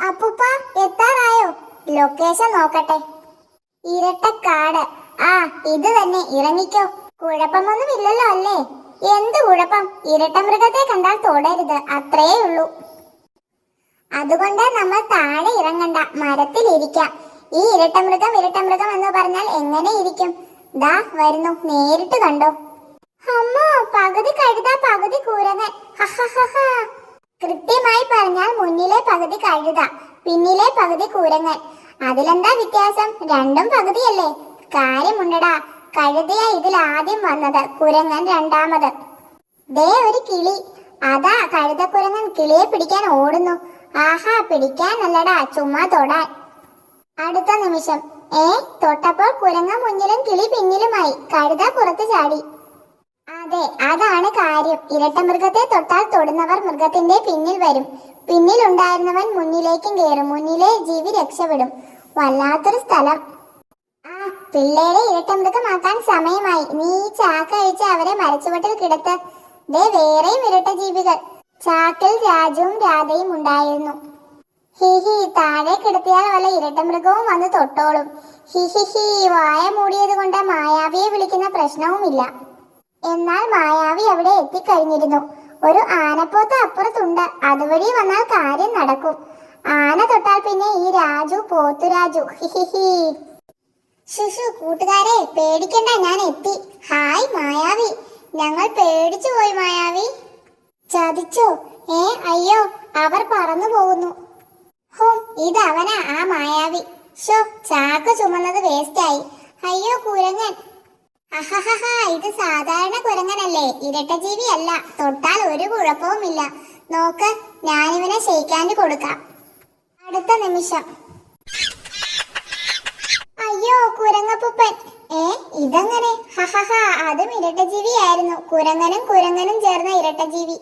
അപ്പുപ്പ എത്താറായോ? Location നോക്കട്ടെ. ഇരട്ടക്കാട്. ആ ഇത് തന്നെ ഇറങ്ങിക്കോ. കുഴപ്പമൊന്നും ഇല്ലല്ലോ അല്ലേ? എന്ത് കുഴപ്പം? ഇരട്ട മൃഗത്തെ കണ്ടാൽ തൊടരുത്. അത്രേ ഉള്ളൂ. അതുകൊണ്ട് നമ്മൾ താഴെ ഇറങ്ങണ്ട. മരത്തിലിരിക്കാം ഈ ഇരട്ടമൃഗം ഇരട്ടമൃഗം എന്ന് പറഞ്ഞാൽ എങ്ങനെ ഇരിക്കും? ദാ വരുന്നു. നേരിട്ട് കണ്ടോ? അമ്മ പകുതി കഴുത പകുതി കൂരങ്ങൻ. ഹഹഹഹ. കൃത്യമായി പറഞ്ഞാൽ മുന്നിലെ പകുതി കഴുത പിന്നിലെ പകുതി കൂരങ്ങൻ അതിലെന്താ വ്യത്യാസം? രണ്ടും പകുതിയല്ലേ? കാര്യമുണ്ടടാ. കഴുതയാ ഇതിൽ ആദ്യം വന്നത് കുരങ്ങൻ രണ്ടാമത്. ദേ ഒരു കിളി. അതാ കഴുതക്കുരങ്ങൻ കിളിയെ പിടിക്കാൻ ഓടുന്നു. ആഹാ പിടിക്കാനല്ലടാ ചുമ്മാ തൊടാൻ. അടുത്ത നിമിഷം. ഏ തൊട്ടപ്പോൾ കുരങ്ങ മുന്നിലും കിളി പിന്നിലുമായി. കഴുത പുറത്തു ചാടി. അതെ അതാണ് കാര്യം. ഇരട്ട മൃഗത്തെ തൊട്ടാൽ തൊടുന്നവർ മൃഗത്തിന്റെ പിന്നിൽ വരും. പിന്നിലുണ്ടായിരുന്നവൻ മുന്നിലേക്കും കയറും. മുന്നിലെ ജീവി രക്ഷപ്പെടും. വല്ലാത്തൊരു സ്ഥലം. ആ പിള്ളേരെ ഇരട്ട മൃഗമാക്കാൻ സമയമായി. നീ ചാക്ക അഴിച്ച് അവരെ മരച്ചുവട്ടിൽ കിടത്ത്. ദേ വേറെയും ഇരട്ട ജീവികൾ. ചാക്കിൽ രാജുവും രാധയും ഉണ്ടായിരുന്നു. ഹി ഹി താഴെ കിടത്തിയാൽ വല്ല ഇരട്ട മൃഗവും വന്ന് തൊട്ടോളും. ഹി ഹി ഹി വായ മൂടിയത് കൊണ്ട് മായാവിയെ വിളിക്കുന്ന പ്രശ്നവുമില്ല. എന്നാൽ മായാവി അവിടെ എത്തിക്കഴിഞ്ഞിരുന്നു. ഒരു ആനപ്പോത്ത് അപ്പുറത്തുണ്ട്. അതുവഴി വന്നാൽ കാര്യം നടക്കും. ആന തൊട്ടാൽ പിന്നെ ഈ രാജു പോത്തുരാജു ശിശു ഹി ഹി ശുശു കൂട്ടുകാരെ പേടിക്കണ്ട ഞാൻ എത്തി. ഹായ് മായാവി. ഞങ്ങൾ പേടിച്ചു പോയി മായാവി. ചതിച്ചോ. ഏ അയ്യോ അവർ പറന്നു പോകുന്നു. ഹും ഇത് അവനാ ആ മായാവി. ഷോ ചാക്ക് ചുമന്നത് വേസ്റ്റായി അയ്യോ കുരങ്ങൻ. ഇത് സാധാരണ കുരങ്ങനല്ലേ? ഇരട്ട ജീവി അല്ല തൊട്ടാൽ ഒരു കുഴപ്പവുമില്ല. നോക്ക് ഞാനിവനെ ഷെയ്ക്കാൻഡ് കൊടുക്കാം. അടുത്ത നിമിഷം. അയ്യോ കുരങ്ങപ്പൂപ്പൻ. ഏ ഇതെങ്ങനെ? ഹഹഹ അതും ഇരട്ടജീവിയായിരുന്നു കുരങ്ങനും കുരങ്ങനും ചേർന്ന ഇരട്ടജീവി